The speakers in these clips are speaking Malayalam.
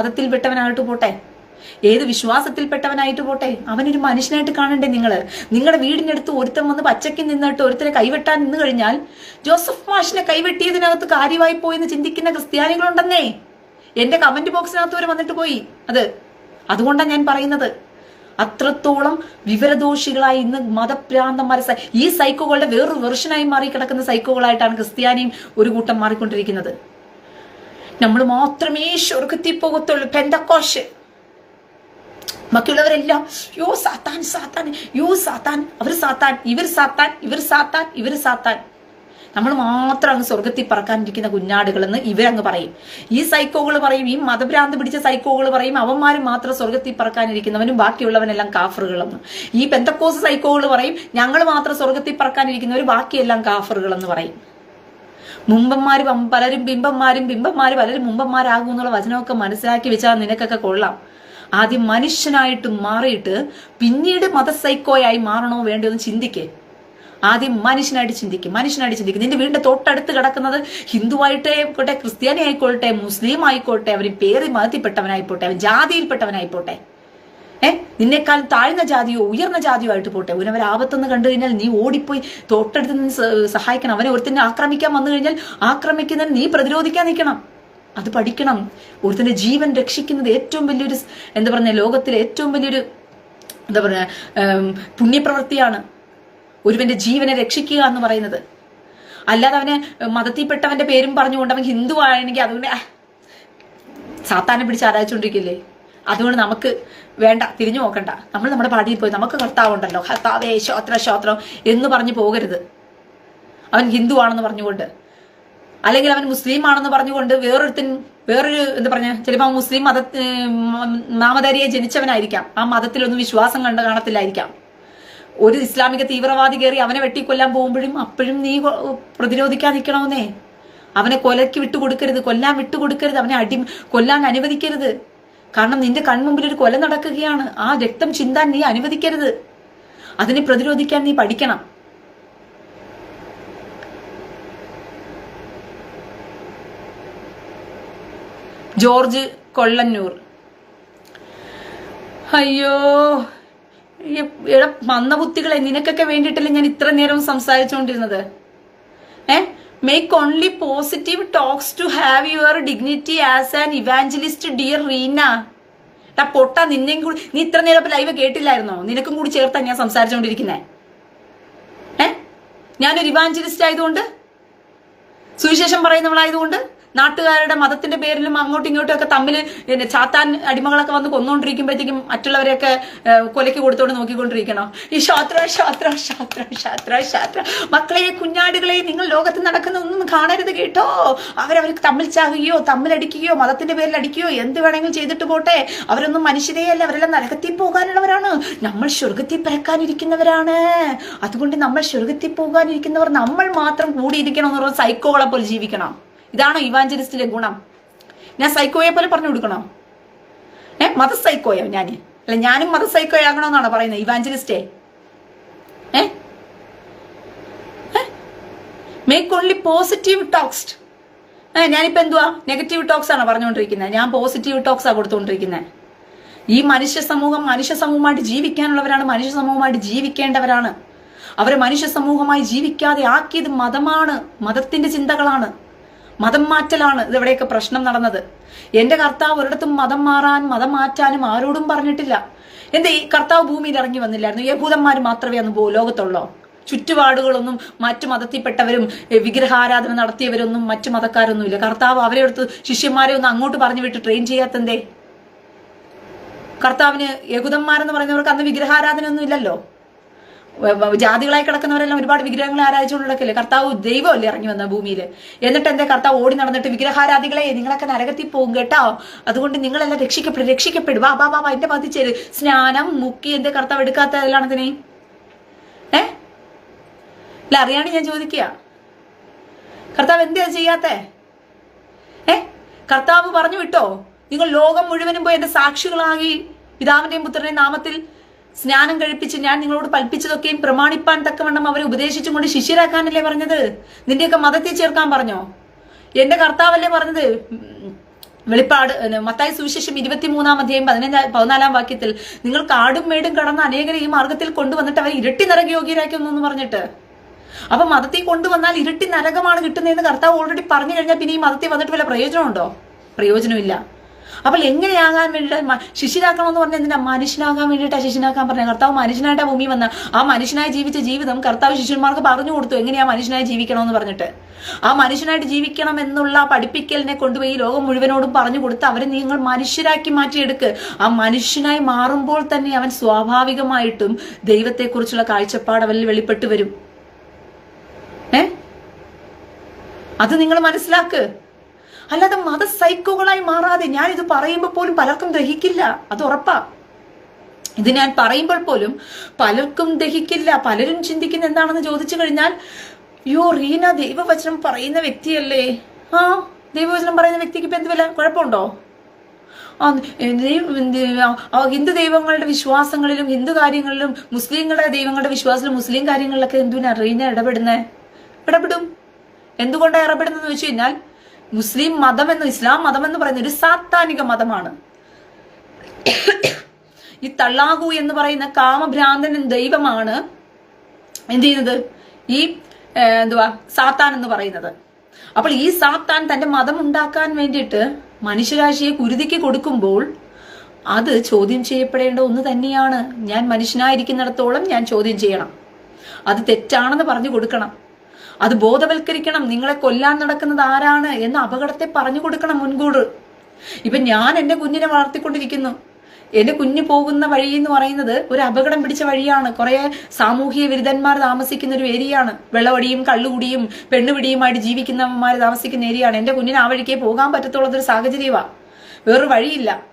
മതത്തിൽപ്പെട്ടവനായിട്ട് പോട്ടെ. ഏത് വിശ്വാസത്തിൽപ്പെട്ടവനായിട്ട് പോട്ടെ. അവനൊരു മനുഷ്യനായിട്ട് കാണണ്ടേ നിങ്ങൾ നിങ്ങളുടെ വീടിനടുത്ത് ഒരുത്തൻ വന്ന് പച്ചയ്ക്ക് നിന്നിട്ട് ഒരുത്തരെ കൈവെട്ടാൻ നിന്ന് കഴിഞ്ഞാൽ ജോസഫ് മാഷിനെ കൈവെട്ടിയതിനകത്ത് കാര്യമായി പോയെന്ന് ചിന്തിക്കുന്ന ക്രിസ്ത്യാനികളുണ്ടെന്നേ. എന്റെ കമന്റ് ബോക്സിനകത്ത് വരെ വന്നിട്ട് പോയി. അത് അതുകൊണ്ടാണ് ഞാൻ പറയുന്നത്. അത്രത്തോളം വിവരദോഷികളായി ഇന്ന് മതഭ്രാന്തന്മാരെ ഈ സൈക്കോകളുടെ വേറൊരു വെർഷനായി മാറി കിടക്കുന്ന സൈക്കോകളായിട്ടാണ് ക്രിസ്ത്യാനിയും ഒരു കൂട്ടം മാറിക്കൊണ്ടിരിക്കുന്നത്. നമ്മൾ മാത്രമേ സ്വർഗത്തിൽ പോകത്തുള്ളൂ പെന്തക്കോശ്. ബാക്കിയുള്ളവരെല്ലാം യോ സാത്താൻ സാത്താൻ യോ സാത്താൻ അവർ സാത്താൻ ഇവർ സാത്താൻ ഇവർ സാത്താൻ ഇവർ സാത്താൻ. നമ്മൾ മാത്രം അങ്ങ് സ്വർഗത്തിൽ പറക്കാനിരിക്കുന്ന കുഞ്ഞാടുകളെന്ന് ഇവരങ്ങ് പറയും. ഈ സൈക്കോകൾ പറയും ഈ മതഭ്രാന്ത് പിടിച്ച സൈക്കോകൾ പറയും അവന്മാർ മാത്രം സ്വർഗത്തിൽ പറക്കാനിരിക്കുന്നവനും ബാക്കിയുള്ളവനെല്ലാം കാഫറുകളെന്ന്. ഈ പെന്തക്കോസ് സൈക്കോകൾ പറയും ഞങ്ങൾ മാത്രം സ്വർഗത്തിൽ പറക്കാനിരിക്കുന്നവർ ബാക്കിയെല്ലാം കാഫറുകളെന്ന് പറയും. മുമ്പന്മാര് പലരും ബിംബന്മാരും ബിംബന്മാര് പലരും മുമ്പന്മാരാകും എന്നുള്ള വചനമൊക്കെ മനസ്സിലാക്കി വെച്ചാൽ നിനക്കൊക്കെ കൊള്ളാം. ആദ്യം മനുഷ്യനായിട്ട് മാറിയിട്ട് പിന്നീട് മതസൈക്കോയായി മാറണോ വേണ്ടോ എന്ന് ചിന്തിക്കേ. ആദ്യം മനുഷ്യനായിട്ട് ചിന്തിക്കും മനുഷ്യനായിട്ട് ചിന്തിക്കും. നിന്റെ വീടിന്റെ തൊട്ടടുത്ത് കിടക്കുന്നത് ഹിന്ദുവായിട്ടേ ആയിക്കോട്ടെ ക്രിസ്ത്യാനി ആയിക്കോട്ടെ മുസ്ലിം ആയിക്കോട്ടെ അവർ പേര് മതത്തിൽപ്പെട്ടവനായിക്കോട്ടെ അവൻ ജാതിയിൽപ്പെട്ടവനായിക്കോട്ടെ. ഏ? നിന്നേക്കാൾ താഴ്ന്ന ജാതിയോ ഉയർന്ന ജാതിയോ ആയിട്ട് പോട്ടെ. അവനവർ ആപത്തെന്ന് കണ്ടു കഴിഞ്ഞാൽ നീ ഓടിപ്പോയി തൊട്ടടുത്ത് നിന്ന് സഹായിക്കണം. അവനെ ഒരുത്തന്നെ ആക്രമിക്കാൻ വന്നു കഴിഞ്ഞാൽ ആക്രമിക്കുന്നതിന് നീ പ്രതിരോധിക്കാൻ നിൽക്കണം. അത് പഠിക്കണം. ഒരുത്തന്റെ ജീവൻ രക്ഷിക്കുന്നത് ഏറ്റവും വലിയൊരു എന്താ പറഞ്ഞ ലോകത്തിലെ ഏറ്റവും വലിയൊരു എന്താ പറയുക പുണ്യപ്രവൃത്തിയാണ് ഒരുവന്റെ ജീവനെ രക്ഷിക്കുക എന്ന് പറയുന്നത്. അല്ലാതെ അവനെ മതത്തിൽപ്പെട്ടവന്റെ പേരും പറഞ്ഞുകൊണ്ട് അവൻ ഹിന്ദു ആണെങ്കിൽ അതുകൊണ്ട് സാത്താനെ പിടിച്ച് ആരാധിച്ചുകൊണ്ടിരിക്കില്ലേ അതുകൊണ്ട് നമുക്ക് വേണ്ട തിരിഞ്ഞു നോക്കണ്ട. നമ്മൾ നമ്മുടെ പാടിയിൽ പോയി നമുക്ക് കർത്താവുണ്ടല്ലോ. കർത്താവേ ശോത്ര ശോത്രം എന്ന് പറഞ്ഞു പോകരുത്. അവൻ ഹിന്ദു ആണെന്ന് പറഞ്ഞുകൊണ്ട്. അല്ലെങ്കിൽ അവൻ മുസ്ലിം ആണെന്ന് പറഞ്ഞുകൊണ്ട് വേറൊരുത്തൻ വേറൊരു എന്താ പറഞ്ഞ ചിലപ്പോൾ ആ മുസ്ലിം മത നാമധാരിയെ ജനിച്ചവനായിരിക്കാം. ആ മതത്തിലൊന്നും വിശ്വാസം കണ്ട് കാണത്തില്ലായിരിക്കാം. ഒരു ഇസ്ലാമിക തീവ്രവാദി കയറി അവനെ വെട്ടിക്കൊല്ലാൻ പോകുമ്പോഴും അപ്പോഴും നീ പ്രതിരോധിക്കാതിരിക്കണമെന്നേ അവനെ കൊലയ്ക്ക് വിട്ടുകൊടുക്കരുത് കൊല്ലാൻ വിട്ടുകൊടുക്കരുത് അവനെ അടി കൊല്ലാൻ അനുവദിക്കരുത്. കാരണം നിന്റെ കൺമുമ്പിൽ ഒരു കൊല നടക്കുകയാണ്. ആ രക്തം ചിന്താൻ നീ അനുവദിക്കരുത്. അതിനെ പ്രതിരോധിക്കാൻ നീ പഠിക്കണം. ജോർജ് കൊള്ളന്നൂർ. അയ്യോ എടാ മന്ദബുദ്ധികളെ നിനക്കൊക്കെ വേണ്ടിയിട്ടല്ലേ ഞാൻ ഇത്ര നേരം സംസാരിച്ചുകൊണ്ടിരുന്നത് make only positive talks to have your dignity as an evangelist dear Reena ടാ പൊട്ട നിന്നെയും കൂടി നീ ഇത്ര നേരം ലൈവ് കേട്ടില്ലായിരുന്നോ? നിനക്കും കൂടി ചേർത്താ ഞാൻ സംസാരിച്ചുകൊണ്ടിരിക്കുന്നേ ഏ? ഞാനൊരു ഇവാഞ്ചലിസ്റ്റ് ആയതുകൊണ്ട്? സുവിശേഷം പറയുന്നവളായതുകൊണ്ട്? നാട്ടുകാരുടെ മതത്തിന്റെ പേരിലും അങ്ങോട്ടും ഇങ്ങോട്ടും ഒക്കെ തമ്മിൽ ചാത്താൻ അടിമകളൊക്കെ വന്ന് കൊന്നുകൊണ്ടിരിക്കുമ്പോഴത്തേക്കും മറ്റുള്ളവരെയൊക്കെ കൊലയ്ക്ക് കൊടുത്തോണ്ട് നോക്കിക്കൊണ്ടിരിക്കണോ? ഈ ശാത്ര ശാത്ര ശാത്ര ശാത്ര ശാത്ര മക്കളെ കുഞ്ഞാടുകളെ നിങ്ങൾ ലോകത്ത് നടക്കുന്ന ഒന്നും കാണരുത് കേട്ടോ. അവരവർക്ക് തമ്മിൽ ചാകുകയോ തമ്മിലടിക്കുകയോ മതത്തിന്റെ പേരിൽ അടിക്കുകയോ എന്ത് വേണമെങ്കിലും ചെയ്തിട്ട് പോട്ടെ. അവരൊന്നും മനുഷ്യരെയല്ല അവരെല്ലാം നരകത്തിൽ പോകാനുള്ളവരാണ്. നമ്മൾ സ്വർഗത്തിൽ പിറക്കാനിരിക്കുന്നവരാണ്. അതുകൊണ്ട് നമ്മൾ സ്വർഗത്തിൽ പോകാനിരിക്കുന്നവർ നമ്മൾ മാത്രം കൂടിയിരിക്കണം എന്ന് പറഞ്ഞ സൈക്കോകളെ പോലെ ജീവിക്കണം. ഇതാണോ ഇവാഞ്ചലിസ്റ്റിന്റെ ഗുണം? ഞാൻ സൈക്കോയെ പോലെ പറഞ്ഞു കൊടുക്കണോ? ഏ മത സൈക്കോയോ ഞാൻ അല്ല ഞാനും മത സൈക്കോ ആകണമെന്നാണോ പറയുന്നത് ഇവാഞ്ചലിസ്റ്റേ മേക്ക് ഓൺലി പോസിറ്റീവ് ടോക്സ് ഏ ഞാനിപ്പോ എന്തുവാ? നെഗറ്റീവ് ടോക്സ് ആണോ പറഞ്ഞുകൊണ്ടിരിക്കുന്നത്? ഞാൻ പോസിറ്റീവ് ടോക്സ് ആ കൊടുത്തുകൊണ്ടിരിക്കുന്നത്? ഈ മനുഷ്യ സമൂഹം മനുഷ്യ സമൂഹമായിട്ട് ജീവിക്കാനുള്ളവരാണ് മനുഷ്യ സമൂഹമായിട്ട് ജീവിക്കേണ്ടവരാണ്. അവരെ മനുഷ്യ സമൂഹമായി ജീവിക്കാതെ ആക്കിയത് മതമാണ് മതത്തിന്റെ ചിന്തകളാണ്. മതം മാറ്റലാണ് ഇതെവിടെയൊക്കെ പ്രശ്നം നടന്നത്. എന്റെ കർത്താവ് ഒരിടത്തും മതം മാറാൻ മതം മാറ്റാനും ആരോടും പറഞ്ഞിട്ടില്ല. എന്ത് ഈ കർത്താവ് ഭൂമിയിൽ ഇറങ്ങി വന്നില്ലായിരുന്നു? യഹൂദന്മാർ മാത്രമേ അന്ന് പോ ലോകത്തുള്ളോ? ചുറ്റുപാടുകളൊന്നും മറ്റു മതത്തിൽപ്പെട്ടവരും വിഗ്രഹാരാധന നടത്തിയവരൊന്നും മറ്റു മതക്കാരൊന്നും ഇല്ല കർത്താവ് അവരെ അടുത്ത് ശിഷ്യന്മാരെ ഒന്ന് അങ്ങോട്ട് പറഞ്ഞു വിട്ട് ട്രെയിൻ ചെയ്യാത്തന്തേ? കർത്താവിന് യഹൂദന്മാരെന്ന് പറയുന്നവർക്ക് അന്ന് വിഗ്രഹാരാധന ഒന്നും ഇല്ലല്ലോ? ജാതികളായി കിടക്കുന്നവരെല്ലാം ഒരുപാട് വിഗ്രഹങ്ങളെ ആരാധിച്ചുകൊണ്ട് നടക്കില്ലേ കർത്താവ് ദൈവമല്ലേ ഇറങ്ങി വന്ന ഭൂമിയിൽ എന്നിട്ട് എന്റെ കർത്താവ് ഓടി നടന്നിട്ട് വിഗ്രഹാരാധികളെ നിങ്ങളൊക്കെ നരകത്തിൽ പോകും കേട്ടോ. അതുകൊണ്ട് നിങ്ങളെല്ലാം രക്ഷിക്കപ്പെടും രക്ഷിക്കപ്പെടും. വാ വാ വാ എന്റെ ചേര് സ്നാനം മുക്കി എന്റെ കർത്താവ് എടുക്കാത്ത അതിലാണതിനെ ഏ? അല്ല അറിയാണ് ഞാൻ ചോദിക്കുക കർത്താവ് എന്താ ചെയ്യാത്തേ? ഏ? കർത്താവ് പറഞ്ഞു വിട്ടോ? നിങ്ങൾ ലോകം മുഴുവനും പോയി എന്റെ സാക്ഷികളാകി പിതാവിന്റെയും പുത്രന്റെയും നാമത്തിൽ സ്നാനം കഴിപ്പിച്ച് ഞാൻ നിങ്ങളോട് കൽപ്പിച്ചതൊക്കെയും പ്രമാണിപ്പാൻ തക്കവണ്ണം അവരെ ഉപദേശിച്ചും കൊണ്ട് ശിഷ്യരാക്കാനല്ലേ പറഞ്ഞത്? നിന്റെയൊക്കെ മതത്തിൽ ചേർക്കാൻ പറഞ്ഞോ? എന്റെ കർത്താവല്ലേ പറഞ്ഞത്? വെളിപ്പാട് മത്തായി സുവിശേഷം ഇരുപത്തിമൂന്നാം അധ്യായം പതിനഞ്ചാം പതിനാലാം വാക്യത്തിൽ നിങ്ങൾ കാടും മേടും കടന്ന് അനേകരെ ഈ മാർഗത്തിൽ കൊണ്ടുവന്നിട്ട് അവരെ ഇരട്ടി നരക യോഗ്യരാക്കുന്നു എന്ന് പറഞ്ഞിട്ട്. അപ്പൊ മതത്തിൽ കൊണ്ടുവന്നാൽ ഇരട്ടി നരകമാണ് കിട്ടുന്നതെന്ന് കർത്താവ് ഓൾറെഡി പറഞ്ഞു കഴിഞ്ഞാൽ പിന്നെ ഈ മതത്തിൽ വന്നിട്ട് വല്ല പ്രയോജനമുണ്ടോ? പ്രയോജനമില്ല. അപ്പോൾ എങ്ങനെയാകാൻ വേണ്ടിയിട്ട് ശിഷ്യനാക്കണമെന്ന് പറഞ്ഞാൽ എന്തിനാ? മനുഷ്യനാകാൻ വേണ്ടിയിട്ടാണ് ശിഷ്യനാക്കാൻ പറഞ്ഞത്. കർത്താവ് മനുഷ്യനായിട്ട് ഭൂമി വന്ന. ആ മനുഷ്യനായി ജീവിച്ച ജീവിതം കർത്താവ് ശിഷ്യന്മാർക്ക് പറഞ്ഞു കൊടുത്തു. എങ്ങനെയാ മനുഷ്യനായി ജീവിക്കണമെന്ന് പറഞ്ഞിട്ട്? ആ മനുഷ്യനായിട്ട് ജീവിക്കണം എന്നുള്ള പഠിപ്പിക്കലിനെ കൊണ്ടുപോയി ലോകം മുഴുവനോടും പറഞ്ഞു കൊടുത്ത് അവരെ നിങ്ങൾ മനുഷ്യരാക്കി മാറ്റിയെടുക്ക്. ആ മനുഷ്യനായി മാറുമ്പോൾ തന്നെ അവൻ സ്വാഭാവികമായിട്ടും ദൈവത്തെക്കുറിച്ചുള്ള കാഴ്ചപ്പാട് അവനിൽ വെളിപ്പെട്ടു വരും. ഏ? അത് നിങ്ങൾ മനസ്സിലാക്ക്. അല്ലാതെ മത സൈക്കോകളായി മാറാതെ ഞാൻ ഇത് പറയുമ്പോൾ പോലും പലർക്കും ദഹിക്കില്ല. അത് ഉറപ്പാ. ഇത് ഞാൻ പറയുമ്പോൾ പോലും പലർക്കും ദഹിക്കില്ല. പലരും ചിന്തിക്കുന്ന എന്താണെന്ന് ചോദിച്ചു കഴിഞ്ഞാൽ യോ റീന ദൈവവചനം പറയുന്ന വ്യക്തിയല്ലേ? ആ ദൈവവചനം പറയുന്ന വ്യക്തിക്ക് ഇപ്പൊ എന്ത് വില? കുഴപ്പമുണ്ടോ? ഹിന്ദു ദൈവങ്ങളുടെ വിശ്വാസങ്ങളിലും ഹിന്ദു കാര്യങ്ങളിലും മുസ്ലിങ്ങളുടെ ദൈവങ്ങളുടെ വിശ്വാസത്തിലും മുസ്ലിം കാര്യങ്ങളിലൊക്കെ എന്തിനാ റീന ഇടപെടുന്നേ? ഇടപെടും. എന്തുകൊണ്ടാണ് ഇടപെടുന്നതെന്ന് വെച്ച് കഴിഞ്ഞാൽ മുസ്ലിം മതം എന്ന് ഇസ്ലാം മതം എന്ന് പറയുന്ന ഒരു സാത്താനിക മതമാണ്. ഈ തള്ളാഹു എന്ന് പറയുന്ന കാമഭ്രാന്തൻ ദൈവമാണ് എന്ത് ചെയ്യുന്നത്? ഈ എന്തുവാ? സാത്താൻ എന്ന് പറയുന്നത്. അപ്പോൾ ഈ സാത്താൻ തന്റെ മതം ഉണ്ടാക്കാൻ വേണ്ടിയിട്ട് മനുഷ്യരാശിയെ കുരുതിക്ക് കൊടുക്കുമ്പോൾ അത് ചോദ്യം ചെയ്യപ്പെടേണ്ട ഒന്ന് തന്നെയാണ്. ഞാൻ മനുഷ്യനായിരിക്കുന്നിടത്തോളം ഞാൻ ചോദ്യം ചെയ്യണം. അത് തെറ്റാണെന്ന് പറഞ്ഞു കൊടുക്കണം. അത് ബോധവൽക്കരിക്കണം. നിങ്ങളെ കൊല്ലാൻ നടക്കുന്നത് ആരാണ് എന്ന അപകടത്തെ പറഞ്ഞു കൊടുക്കണം മുൻകൂട് ഇപ്പൊ ഞാൻ എന്റെ കുഞ്ഞിനെ വളർത്തിക്കൊണ്ടിരിക്കുന്നു. എന്റെ കുഞ്ഞു പോകുന്ന വഴി എന്ന് പറയുന്നത് ഒരു അപകടം പിടിച്ച വഴിയാണ്. കുറെ സാമൂഹിക വിരുദ്ധന്മാർ താമസിക്കുന്ന ഒരു ഏരിയയാണ്. വെള്ളവടിയും കള്ളുകുടിയും പെണ്ണുപിടിയുമായിട്ട് ജീവിക്കുന്നവന്മാർ താമസിക്കുന്ന ഏരിയയാണ്. എന്റെ കുഞ്ഞിന് ആ വഴിക്കേ പോകാൻ പറ്റത്തുള്ളതൊരു സാഹചര്യമാണ് വേറൊരു വഴിയില്ല.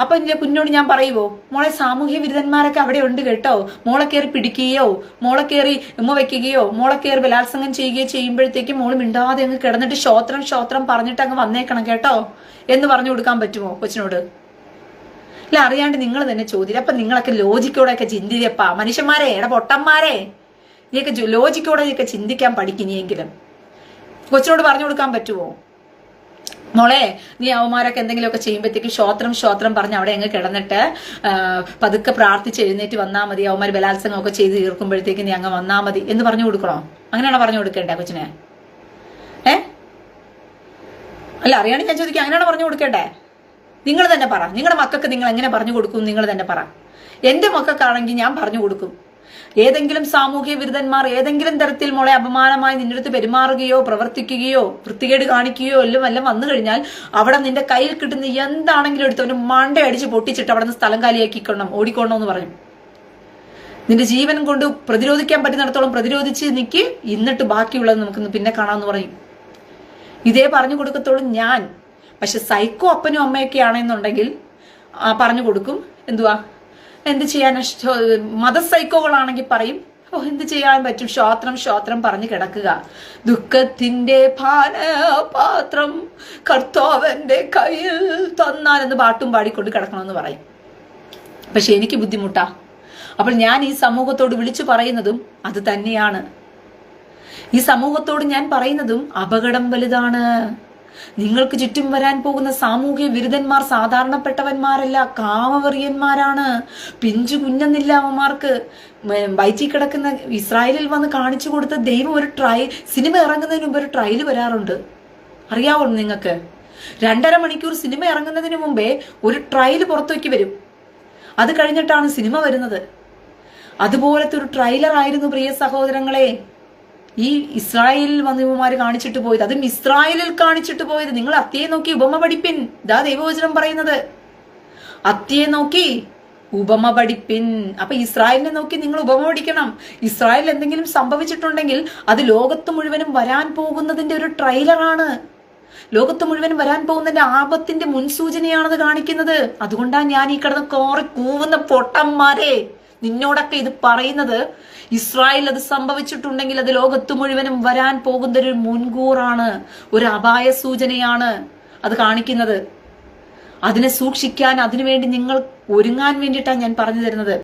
അപ്പൊ എന്റെ കുഞ്ഞോട് ഞാൻ പറയുവോ മോളെ സാമൂഹ്യ വിരുദ്ധന്മാരൊക്കെ അവിടെ ഉണ്ട് കേട്ടോ. മോളെ കയറി പിടിക്കുകയോ മോളെ കയറി ഉമ്മ വെക്കുകയോ മോളെ കയറി ബലാത്സംഗം ചെയ്യുകയോ ചെയ്യുമ്പോഴത്തേക്കും മോൾ മിണ്ടാതെ അങ്ങ് കിടന്നിട്ട് ശ്രോത്രം ശ്രോത്രം പറഞ്ഞിട്ട് അങ്ങ് വന്നേക്കണം കേട്ടോ എന്ന് പറഞ്ഞു കൊടുക്കാൻ പറ്റുമോ കൊച്ചിനോട്? അല്ല അറിയാണ്ട് നിങ്ങൾ തന്നെ ചോദ്യം അപ്പൊ നിങ്ങളൊക്കെ ലോജിക്കോടെയൊക്കെ ചിന്തിയപ്പാ മനുഷ്യന്മാരെ എടാ പൊട്ടന്മാരെ. നീയൊക്കെ ജോ- ലോജിക്കോടെ നീയൊക്കെ ചിന്തിക്കാൻ പഠിക്കുന്നെങ്കിലും കൊച്ചിനോട് പറഞ്ഞു കൊടുക്കാൻ പറ്റുമോ? മോളെ നീ അവന്മാരൊക്കെ എന്തെങ്കിലുമൊക്കെ ചെയ്യുമ്പോഴത്തേക്ക് ശ്രോത്രം ശ്രോത്രം പറഞ്ഞ് അവിടെ അങ്ങ് കിടന്നിട്ട് പതുക്കെ പ്രാർത്ഥിച്ച് എഴുന്നേറ്റ് വന്നാൽ മതി. അവന്മാർ ബലാത്സംഗമൊക്കെ ചെയ്ത് തീർക്കുമ്പോഴത്തേക്ക് നീ അങ്ങ് വന്നാൽ മതി. എന്ന് പറഞ്ഞു കൊടുക്കണോ? അങ്ങനെയാണോ പറഞ്ഞു കൊടുക്കേണ്ടേ കൊച്ചിനെ? ഏ? അല്ല അറിയാണ്ട് ഞാൻ ചോദിക്കാം അങ്ങനെയാണോ പറഞ്ഞു കൊടുക്കേണ്ടേ? നിങ്ങൾ തന്നെ പറ. നിങ്ങളുടെ മക്കൾക്ക് നിങ്ങൾ എങ്ങനെ പറഞ്ഞു കൊടുക്കും? നിങ്ങൾ തന്നെ പറ. എന്റെ മക്കൾക്കാണെങ്കിൽ ഞാൻ പറഞ്ഞു കൊടുക്കും. ഏതെങ്കിലും സാമൂഹ്യ വിരുദ്ധന്മാർ ഏതെങ്കിലും തരത്തിൽ മോളെ അപമാനമായി നിന്റെ അടുത്ത് പെരുമാറുകയോ പ്രവർത്തിക്കുകയോ വൃത്തികേട് കാണിക്കുകയോ എല്ലാം എല്ലാം വന്നു കഴിഞ്ഞാൽ അവിടെ നിന്റെ കയ്യിൽ കിട്ടുന്ന എന്താണെങ്കിലും എടുത്ത് അവന് മണ്ട അടിച്ച് പൊട്ടിച്ചിട്ട് അവിടെ നിന്ന് സ്ഥലം കാലിയാക്കിക്കൊള്ളണം ഓടിക്കൊള്ളണം എന്ന് പറയും നിന്റെ ജീവൻ കൊണ്ട് പ്രതിരോധിക്കാൻ പറ്റുന്നിടത്തോളം പ്രതിരോധിച്ച് നിൽക്ക് എന്നിട്ട് ബാക്കിയുള്ളത് നമുക്ക് പിന്നെ കാണാമെന്ന് പറയും. ഇതേ പറഞ്ഞു കൊടുക്കത്തോളം ഞാൻ. പക്ഷെ സൈക്കോ അപ്പനും അമ്മയൊക്കെ ആണെന്നുണ്ടെങ്കിൽ പറഞ്ഞു കൊടുക്കും. എന്തുവാ? എന്ത് ചെയ്യാൻ മത സൈക്കോകളാണെങ്കിൽ പറയും ഓ എന്ത് ചെയ്യാൻ പറ്റും? ശ്വാത്രം ശ്വാത്രം പറഞ്ഞു കിടക്കുക. ദുഃഖത്തിന്റെ പാനപാത്രം കർത്താവന്റെ കയ്യിൽ തന്നാൽ എന്ന് പാട്ടും പാടിക്കൊണ്ട് കിടക്കണമെന്ന് പറയും. പക്ഷെ എനിക്ക് ബുദ്ധിമുട്ടാ. അപ്പോൾ ഞാൻ ഈ സമൂഹത്തോട് വിളിച്ചു പറയുന്നതും അത് തന്നെയാണ്. ഈ സമൂഹത്തോട് ഞാൻ പറയുന്നതും അപകടം വലുതാണ്. നിങ്ങൾക്ക് ചുറ്റും വരാൻ പോകുന്ന സാമൂഹ്യ വിരുദ്ധന്മാർ സാധാരണപ്പെട്ടവന്മാരല്ല കാമവെറിയന്മാരാണ് പിഞ്ചു കുഞ്ഞെന്നില്ല അവന്മാർക്ക് വയറ്റി കിടക്കുന്ന ഇസ്രായേലിൽ വന്ന് കാണിച്ചു കൊടുത്ത ദൈവം ഒരു ട്രൈ സിനിമ ഇറങ്ങുന്നതിന് മുമ്പ് ഒരു ട്രയൽ വരാറുണ്ട്. അറിയാവോ നിങ്ങൾക്ക്? രണ്ടര മണിക്കൂർ സിനിമ ഇറങ്ങുന്നതിന് മുമ്പേ ഒരു ട്രയൽ പുറത്തേക്ക് വരും. അത് കഴിഞ്ഞിട്ടാണ് സിനിമ വരുന്നത്. അതുപോലത്തെ ഒരു ട്രൈലർ ആയിരുന്നു പ്രിയ സഹോദരങ്ങളെ ഈ ഇസ്രായേലിൽ വന്ന് കാണിച്ചിട്ട് പോയത്. അതും ഇസ്രായേലിൽ കാണിച്ചിട്ട് പോയത്. നിങ്ങൾ അത്തിയെ നോക്കി ഉപമ പഠിപ്പിൻ. ഇതാ ദൈവവചനം പറയുന്നത്. അത്തിയെ നോക്കി ഉപമ പഠിപ്പിൻ. അപ്പൊ ഇസ്രായേലിനെ നോക്കി നിങ്ങൾ ഉപമ പഠിക്കണം. ഇസ്രായേൽ എന്തെങ്കിലും സംഭവിച്ചിട്ടുണ്ടെങ്കിൽ അത് ലോകത്ത് മുഴുവനും വരാൻ പോകുന്നതിന്റെ ഒരു ട്രെയിലറാണ്. ലോകത്ത് മുഴുവൻ വരാൻ പോകുന്നതിന്റെ ആപത്തിന്റെ മുൻസൂചനയാണത് കാണിക്കുന്നത്. അതുകൊണ്ടാണ് ഞാൻ ഈ കിടന്ന് കോറി കൂവുന്ന പൊട്ടന്മാരെ. നിന്നോടൊക്കെ ഇത് പറയുന്നത് ഇസ്രായേൽ അത് സംഭവിച്ചിട്ടുണ്ടെങ്കിൽ അത് ലോകത്ത് മുഴുവനും വരാൻ പോകുന്ന ഒരു മുൻകൂറാണ് ഒരു അപായ സൂചനയാണ് അത് കാണിക്കുന്നത്. അതിനെ സൂക്ഷിക്കാൻ അതിനുവേണ്ടി നിങ്ങൾ ഒരുങ്ങാൻ വേണ്ടിയിട്ടാണ് ഞാൻ പറഞ്ഞു തരുന്നത്.